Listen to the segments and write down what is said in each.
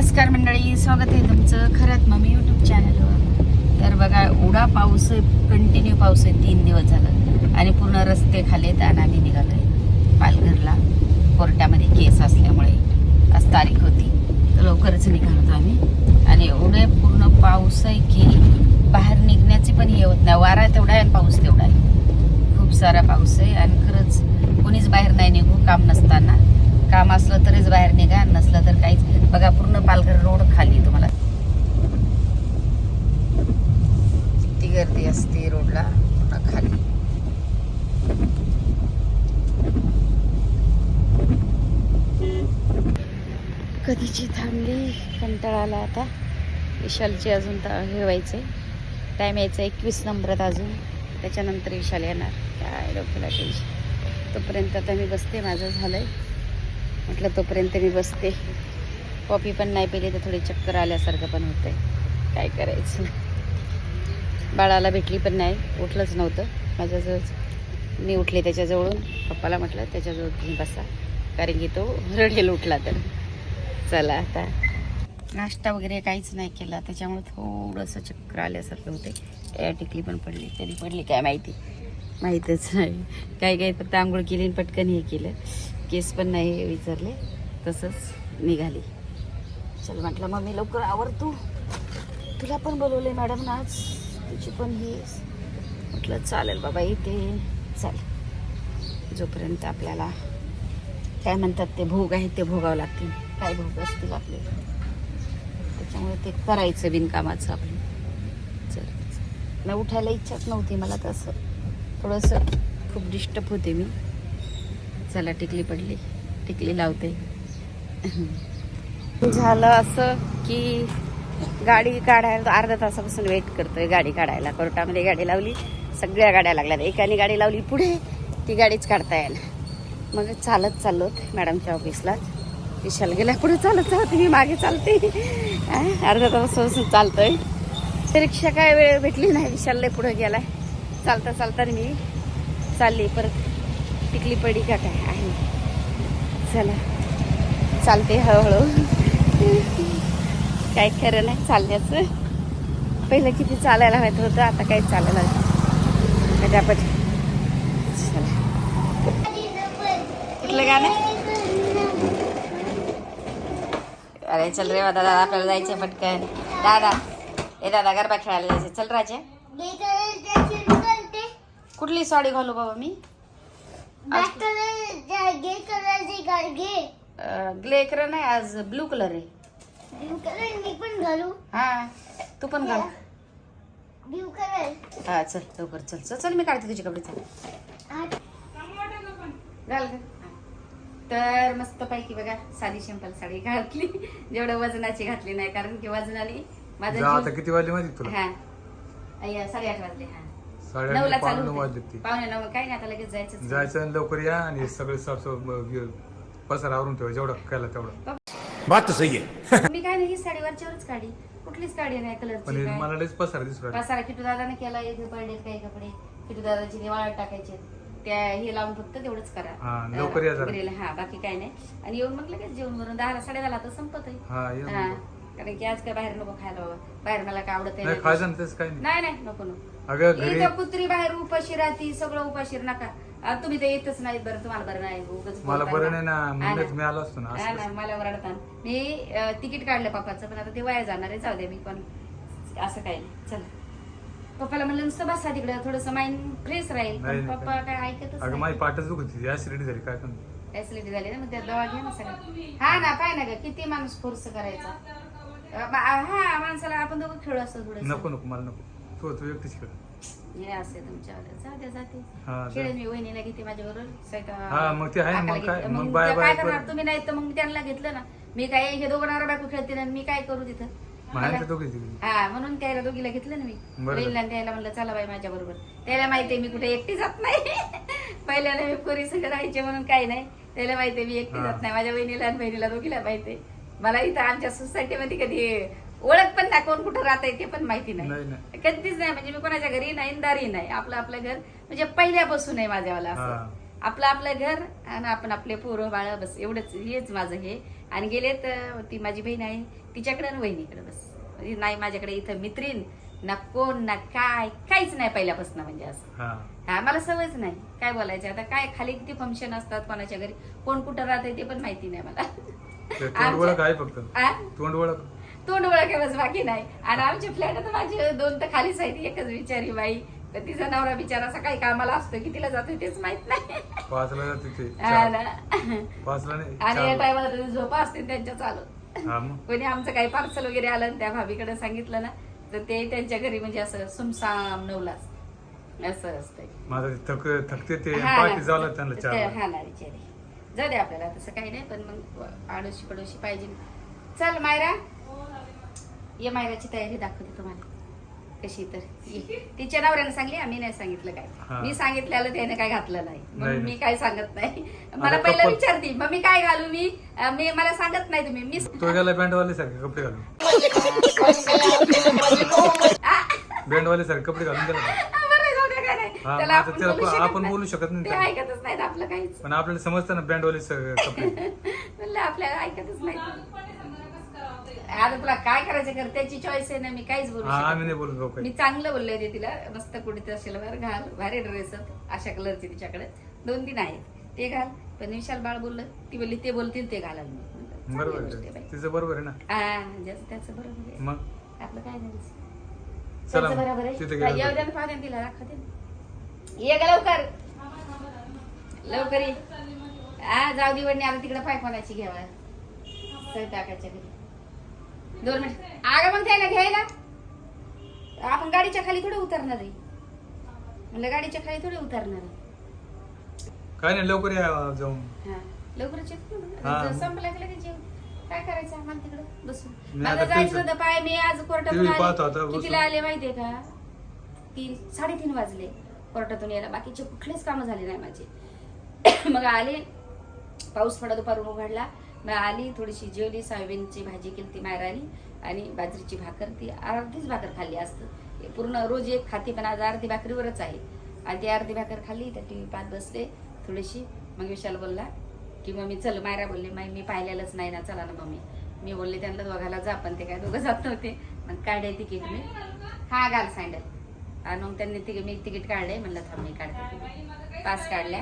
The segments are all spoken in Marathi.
नमस्कार मंडळी स्वागत आहे तुमचं खरंच मम्मी यूट्यूब चॅनलवर तर बघा एवढा पाऊस आहे कंटिन्यू पाऊस आहे तीन दिवस झालं. आणि पूर्ण रस्ते खालेत आणि आम्ही आहे पालघरला. कोर्टामध्ये केस असल्यामुळे आज तारीख होती. तर लवकरच निघालो आम्ही. आणि एवढे पूर्ण पाऊस आहे की बाहेर निघण्याची पण हे होत नाही. वारा तेवढा आहे आणि पाऊस तेवढा आहे. खूप सारा पाऊस आहे आणि खरंच कोणीच बाहेर नाही निघू काम नसताना. काम असलं तरच बाहेर निघा नसलं तर काहीच बघा पूर्ण पालघर रोड खाली तुम्हाला. किती गर्दी असते रोडला. पूर्ण खाली. कधीची थांबली? कंटाळाला आता. विशालची अजून ता- हे आहे टाईम यायचा एकवीस नंबरात अजून. त्याच्यानंतर विशाल येणार. काय डोक्याला टेन्शन तोपर्यंत आता मी बसते. माझं झालं आहे म्हटलं तोपर्यंत मी बसते. कॉफी पण नाही पिली तर थोडी चक्कर आल्यासारखं पण होतंय. काय करायचं? बाळाला भेटली पण नाही. उठलंच नव्हतं. माझ्याजवळ मी उठले त्याच्याजवळून. पप्पाला म्हटलं त्याच्याजवळ तुम्ही बसा. कारण की तो रडेल उठला तर. चला आता. नाश्ता वगैरे काहीच नाही केला. त्याच्यामुळे थोडंसं चक्कर आल्यासारखं होते या टिकली पण पडली. कधी पडली काय माहिती? माहीतच नाही. काही काही फक्त आंघोळ केली आणि पटकन हे केलं. केस पण नाही विचारले तसंच निघाली. चल म्हटलं मग मी लवकर आवडतू तुला पण बोलवले मॅडम ना आज. तुझी पण ही म्हटलं चालेल बाबा इथे चाल. जोपर्यंत आपल्याला काय म्हणतात ते भोग आहेत ते भोगावं लागतील. काय भोग असतील आपले. त्याच्यामुळे ते करायचं बिनकामाचं आपलं चल. न उठायला इच्छाच नव्हती मला तसं. थोडंसं खूप डिस्टर्ब होते मी. चला टिकली पडली. टिकली लावते. झालं असं की गाडी काढायला अर्धा तासापासून वेट करतोय गाडी काढायला. कोर्टामध्ये गाडी लावली सगळ्या गाड्या लागल्या. एकाने गाडी लावली पुढे ती गाडीच काढता येईल. मग चालत चाललो मॅडमच्या ऑफिसला. विशाल गेल्या पुढे चालत चालत मी मागे चालते. अर्धा तासापासून चालतोय. रिक्षा काय वेळ भेटली नाही विशालला पुढे गेलाय. चालता चालता मी चालली परत. टिकली पडी का काय आहे? चला. चालते हळूहळू. काय खरं नाही चालण्याचं. पहिलं किती चालायला माहीत होतं आता काही चालायला पटापट चला. कुठलं गाणं? अरे चल रे दादा आपल्याला जायचं पटकन. दादा ए दादा गरबा खेळायला जायचं चल राजा. कुठली साडी घालू बाबा मी? ग्ले कलर नाही आज ब्लू कलर आहे. मी पण घालू. हा तू पण घाल. कलर हा चल लवकर चल. चल चल मी काढते तुझे कपडे चल. घाल. तर मस्त पैकी बघा साधी सिंपल साडी घातली. जेवढं वजनाची घातली नाही कारण की वजनाली माझा किती वाजले माहिती तुला? हा. अय्या साडेआठ वाजले हा. साडे नऊला पावणे चालू नऊ होते. वाजले ती. पावणे नऊ काय नाही आता लगेच जायचं जायचं आणि लवकर या आणि सगळे पसार आवरून ठेवा जेवढा खायला तेवढा. बात तो सही है मी काय नाही ही साडी वरच्यावरच काढी. कुठलीच काढी नाही पण कलरची हे काय. मला लयच पसार दिसू राहिला. पसारा किटू दादाने केला इथे पडलेत काही कपडे. किटू दादाची निवाळत टाकायचे त्या हे लावून फक्त तेवढंच करा. हा, लवकर या जरा. हा बाकी काय नाही. आणि येऊन मग लगेच जेवण करून दहा साडे दहाला तर संपत आहे हा ये हा. कारण की आज काय बाहेर नको खायला बाबा. बाहेर मला काय आवडत नाही खायचं ना तेच काही नाही. नाही नाही नको नको. अगं घरी इथं कुत्री बाहेर उपाशी राहती सगळं उपाशी नका. आ, तुम्ही ते येतच नाही बरं तुम्हाला बरं नाही उगाच मला बोलताय बरं. नाही ना म्हणूनच ना. मी आलो असतो ना हा ना असं मला ओरडतात मी अ, तिकीट काढलं पप्पाचं पण आता ते वाया जाणार आहे जाऊ दे मी पण. असं काही नाही. चल. पप्पाला म्हणलं नुसतं बसा तिकडे थोडस माइंड फ्रेश राहील. नाही, पण नाही, पप्पा काय ऐकतच अगं माझी पाठच दुखत ऍसिडिटी झाली काय फॅसिलिटी झाली ना मग त्या दवा घ्या ना सगळं. हा ना पाय ना ग किती माणूस फोर्स करायचा. हा माणसाला आपण दोघं खेळू असतो थोडं नको नको मला नको. तू तू एकटीच खेळ. हे असते जाऊ द्या जाते हा, जा. खेळेन मी वहिनीला घेते माझ्या बरोबर हा, मग ते आहे ना, मग काय- मग बाय- काय बाय- करणार. तुम्ही नाही तर मग त्यांना घेतलं ना. मी काय हे दोघं नवरा बायको खेळते ना मी काय करू तिथं? दोघी. हा म्हणून त्याला दोघीला घेतलं ना मी. बरं. बहिणीला आणि त्याला म्हणलं चला बाई माझ्या बरोबर त्याला माहितीये मी कुठे एकटी जात नाही. पहिल्याने मी पुरी सगळं राहायचे म्हणून काही नाही. त्याला माहितीये मी एकटी हा. जात नाही. माझ्या बहिणीला आणि बहिणीला दोघीला माहितीये मला इथं आमच्या सोसायटीमध्ये कधी ओळख पण नाही कोण कुठं राहत ते पण माहिती नाही. कधीच नाही म्हणजे मी कोणाच्या घरी नाही दारी नाही. आपलं आपलं घर म्हणजे पहिल्यापासून आहे माझ्यावाला असं. आपलं आपलं घर आणि आपण आपले पोरं बाळ बस एवढंच हेच माझं हे. आणि गेले तर ती माझी बहीण आहे तिच्याकडे आणि वहिनीकडे बस. म्हणजे नाही माझ्याकडे इथं मित्रीण ना कोण ना काय काहीच नाही पहिल्यापासून म्हणजे असं. हा. मला सवयच नाही. काय बोलायचं? आता काय खाली किती फंक्शन असतात कोणाच्या घरी? कोण कुठं राहते ते पण माहिती नाही मला. तोंड ओळख आहे फक्त. आ? तोंड ओळख तोंड ओळखेवच बाकी नाही. आणि आमच्या फ्लॅट तर माझे दोन तर खालीच आहेत. एकच बिचारी बाई. तर तिचा नवरा बिचारा सकाळी कामाला असतो. कितीला जातो तेच माहीत नाही. पाचला जाते ते. हा चार. ना. पाचला नाही. आणि या. टायमाला झोपा असते त्यांच्या चालू हा मग. कोणी आमचं काही पार्सल वगैरे आलं आणि त्या भाभीकडे सांगितलं ना तर ते त्यांच्या घरी म्हणजे असं सुमसाम नवलाच. असं असतंय. माझा ते थक थकते ते हा पाठी. झालं त्यांना ते- चार. हा ना बिचारी. जाऊ दे आपल्याला तसं काही नाही पण मग आडोशी पडोशी पाहिजे. चल मायरा. ये मायराची तयारी दाखवते तुम्हाला. कशी तर. तिच्या नवऱ्याने सांगली आम्ही नाही सांगितलं. काय. मी सांगितलेलं त्याने काय घातलं नाही. म्हणून मी. काय सांगत नाही. मला पहिलं विचारते मग मी काय घालू मी मी मला सांगत नाही तुम्ही. मी बँडवाले सारखे कपडे घालून. आ, बँडवाले सारखे कपडे घालून हा, त्याला आता आपण त्याला बोलू आपण- शकत आपण नाही. बोलू शकत नाही ते त्याला. ऐकतच नाहीत आपलं काहीच. पण आपल्याला समजतं ना कपडे म्हणलं आपल्याला ऐकतच नाही आता तुला काय करायचं कर त्याची चॉईस आहे ना मी काहीच बोलू हा शकत आम्ही नाही. बोलत भाऊ मी चांगलं बोलले ते तिला मस्त कुठे असेल वर घाल भारी ड्रेस अशा कलरचे तिच्याकडे. दोन तीन आहेत ते घाल. पण विशाल बाळ बोललं ती बोलली ते बोलतील ते घालाल. मी म्हणलं, चांगली बरोबर गोष्ट आहे आहे बाई. तिचं बरोबर आहे ना? हा, त्याचं बरोबर आहे. मग? आपलं काय नाही त्याचं. बरोबर आहे. तिथे येऊ गेल्यावर द्या ना, पाहू द्या ना तिला दाखवते ना. ये ग लवकर. लवकर ये. हा जाऊ दे वडणी आता तिकडे पाय कोणाची घ्यावा स्वयंपाकाच्या घरी. दोन मिनिट. अगं मग त्याला घ्यायला. आपण गाडीच्या खाली थोडे उतरणार आहे. म्हणलं गाडीच्या खाली थोडे उतरणार आहे. काय नाही लवकर या जाऊन. हा. लवकरच येतो हा. ना. संपला की लगेच येऊ काय करायचं? आम्हाला तिकडे बसून. मला आता जायचं होतं पाय मी आज कोर्टातून TV पाहत होता, आले बसून. कितीला आले माहितीये का? तीन साडेतीन वाजले. कोर्टातून यायला. बाकीचे कुठलेच कामं झाले नाही माझे. मग आले. पाऊस थोडा दुपारून उघडला मग आली थोडीशी जेवली सोयाबीनची भाजी केली ती मायरानी आणि बाजरीची भाकर ती अर्धीच भाकर खाल्ली असतं. पूर्ण रोज एक खाती पण आज अर्धी भाकरीवरच आहे. आणि ती अर्धी भाकर खाल्ली तर टी व्ही पाहत बसले थोडीशी. मग विशाल बोलला की मम्मी चल मायरा बोलले माई मी पाहिलेलंच नाही ना चला ना मम्मी. मी बोलले त्यांना दोघाला जा पण ते काय दोघं जात नव्हते. मग काढायची केली मी? हा घाल सँडल. आणि मग त्यांनी तिकीट मी तिकीट काढले म्हणलं थांब मी काढते पास काढल्या.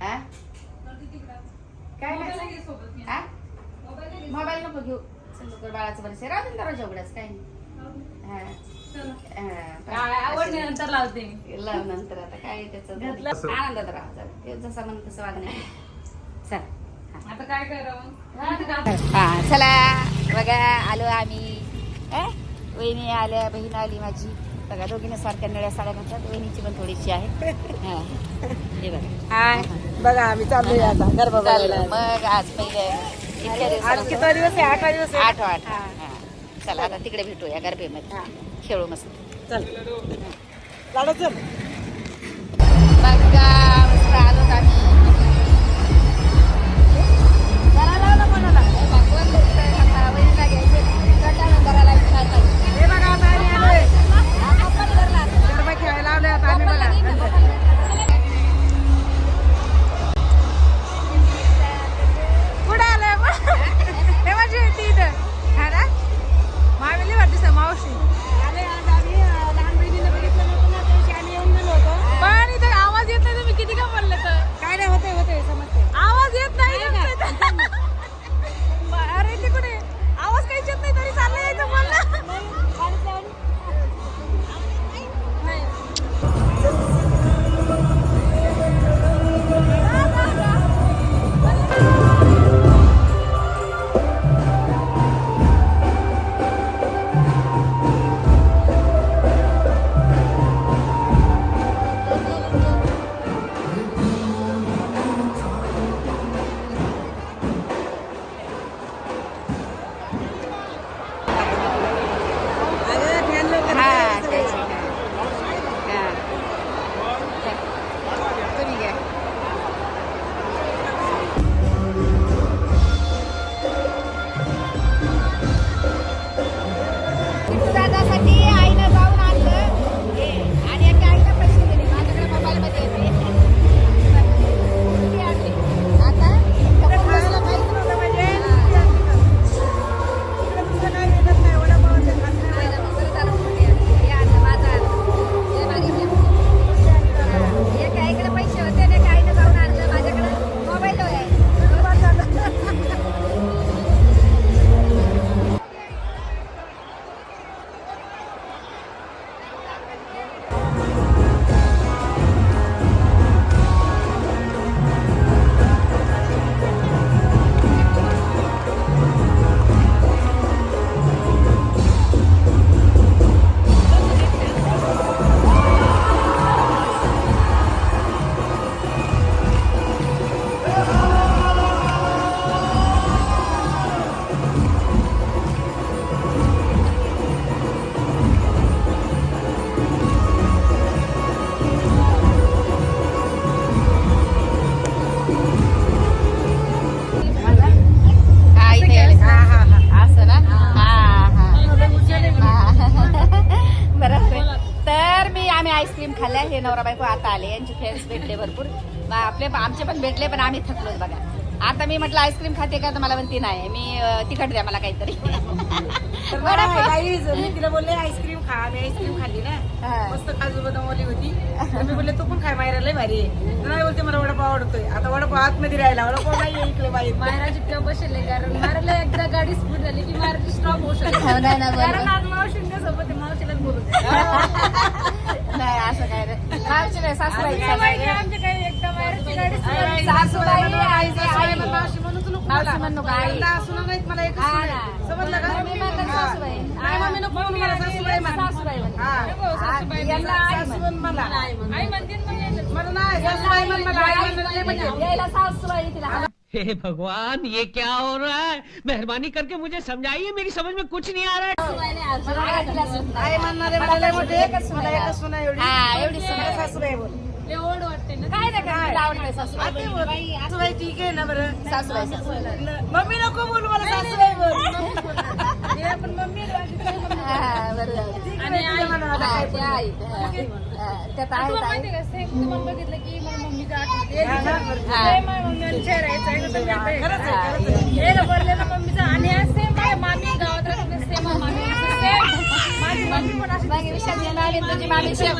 हा? काय हा? मोबाईल नको घेऊ. तर बाळाचं बरं राहू दे ना दरवाजा उघडाच काय आवडल्यानंतर लावते लाव नंतर आता काय त्याचं. आनंदात राहा जरा. ते जसं मन तसं वागणे चल आता काय करावं? हा चला. बघा आलो आम्ही? वहिनी आल्या बहीण आली माझी. बघा दोघीने सारख्या निळ्या साड्या घातल्यात वहिनीची पण थोडीशी आहे. हा. हे. बघा. हाय. बघा आम्ही चाललोय आता. गरबा चाललो. मग आज पहिले इतक्या आज दिवसानंतर- किती दिवस आहे? आठ दिवस आहे? आठ आठ हा. चला आता तिकडे भेटूया गरबेमध्ये. खेळू मस्त. चल. लाडू चल. बघा मस्त आलो आम्ही. जरा लाव ना कोणाला. भगवान दिसतंय आता. वहिनीला घ्यायचे. हे गरबा खेळायला लावले आता आम्ही पप्पाला बघा आले यांचे फ्रेंड्स भेटले भरपूर. आपले आमचे पण भेटले पण आम्ही थकलोच बघा. आता मी म्हटलं आईस्क्रीम खाते का? तर मला म्हणती नाही मी तिखट द्या मला काहीतरी. मी तिला बोलले आईस्क्रीम खा मी आईस्क्रीम खाल्ली ना. मस्त काजू बदाम होती. मी बोलले तू पण खाय मायरा लय भारी आहे. नाही बोलते मला वडापाव आवडतोय. आता वडापाव आतमध्ये राहिला वडापाव नाही इकडे बाहेर. मायराची किंवा बसले कारण मारायला एकदा गाडी स्पीड झाली की मारायची स्टॉप होऊ शकते. हो. कारण आज मावशींच्या सोबत आहे, मावशीलाच बोलू. नाही असं काय नाही मावशी नाही सासूबाई सासूबाई. आमच्या काही एकदा मायराची गाडी speed झाली. सासूबाई आई ते आई मावशी म्हणूच नको मावशी म्हणू नका, आई. मला सुना नाहीत मला एकच सून. आहे. समजलं का म्हणतात हा. सासूबाई. नाही मम्मी नको म्हणू मला सासूबाई म्हण. सासूबाई म्हण. हा. आ- यांना आई म्हण. सासू म्हण मला आई म्हणते ना मग यायला. मला नाही सासूबाई म्हण मला आई म्हण लय म्हणजे. यायला सासूबाई तिला हे भगवान ये क्या हो रहा है मेहरबानी करके मुझे समझाइए मेरी समझ में कुछ नहीं आ रहा है मला तिला सुन. आई म्हणणारे मला लय मोठे एकच सुना मला आहे. एकच सुना एवढी हा, एवढी सुना आहे. मला सासूबाई बोल लय ओढ वाटते ना काय नाही काय तिला आवडते सासूबाई सासूबाई ठीक आहे ना बरं सासूबाई सासूबाई मम्मी नको बोलू मला सासूबाई बोल आणि त्यात आहे बघितलं की मम्मीचा आणि सेम मामी गावात सेम मामी माझी मम्मी पण विषयात तुझी मामी सेम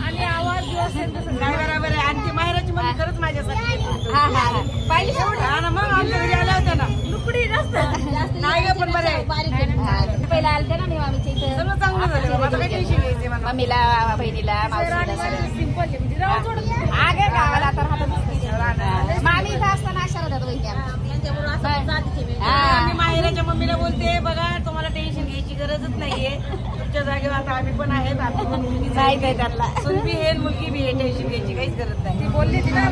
आणि आवाज तसं बरोबर आहे? आणि ती खरंच माझ्यासाठी आहे. हा हा हा. पाहिली शेवट हा ना मग आमच्या घरी आल्या होत्या ना. लुकडी जास्त. नाही ग पण बरे पहिला आलते ना मी मामीच्या इथं. सगळं चांगलं झालं. बाबा. आता काय टेन्शन घ्यायचे मला मम्मीला बहिणीला मावशीला सगळं. सिंपल आहे. म्हणजे गावाला राहत नसते. मामी इथं असताना अशा होत्या वहिनी आमच्या. हा. मी. माहेराच्या मम्मीला बोलते बघा तुम्हाला टेन्शन घ्यायची गरजच नाहीये. तुमच्या जागेवर आता आम्ही पण आहेत. आम्ही पण मुलगीच आहे. माहीत आहे त्यांना. सून बी आहे मुलगी बी आहे. टेन्शन घ्यायची काहीच गरज ती बोलली ती ना